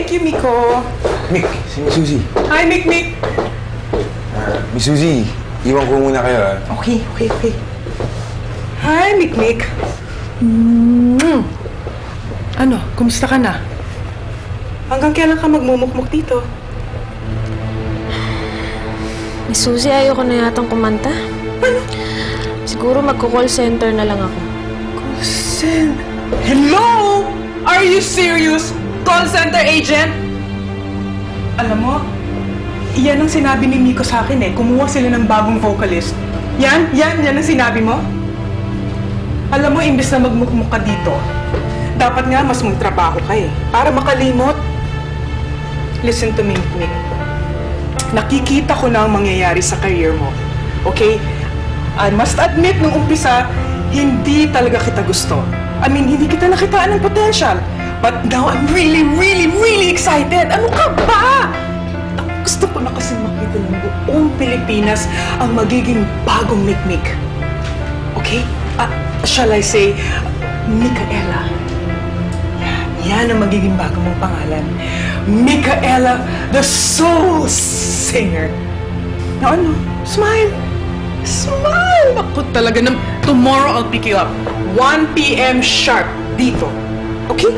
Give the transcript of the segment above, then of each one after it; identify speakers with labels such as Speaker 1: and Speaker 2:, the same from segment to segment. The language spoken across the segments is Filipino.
Speaker 1: Thank you, Miko.
Speaker 2: Mick, si Miss Suzy.
Speaker 1: Hi, Mick Mick.
Speaker 2: Ah, Miss Suzy, iwan ko muna kayo ah.
Speaker 1: Okay, okay, okay. Hi, Mick Mick. Mm. Ano, kumusta ka na? Hanggang kailan ka magmumukmuk dito?
Speaker 3: Miss Suzy, ayoko na yatang kumanta. Siguro magko-call center na lang ako.
Speaker 1: Sen... Hello? Are you serious? Call center agent? Alam mo, yan ang sinabi ni Miko sa akin eh. Kumuha sila ng bagong vocalist. Yan, yan, yan ang sinabi mo? Alam mo, imbes na magmukmuk ka dito, dapat nga mas magtrabaho ka eh. Para makalimot. Listen to me, Mick. Nakikita ko na ang mangyayari sa career mo. Okay? I must admit, nung umpisa, hindi talaga kita gusto. I mean, hindi kita nakitaan ng potential. But now, I'm really, really, really excited. Ano ka ba? Gusto ko na kasi makita ng buong Pilipinas ang magiging bagong Mikmik. Okay? Ah, shall I say, Micaela. Yan ang magiging bago mong pangalan. Micaela, the soul singer. Na ano? Smile! Smile! Ako talaga ng tomorrow I'll pick you up. 1 p.m. sharp dito. Okay?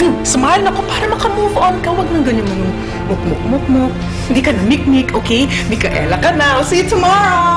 Speaker 1: Mm, Smile na ko para makamove on ka. Huwag nang ganyan mong muk-muk-muk-muk. Hindi ka na mik-mik, okay? Micaela ka na. I'll see you tomorrow!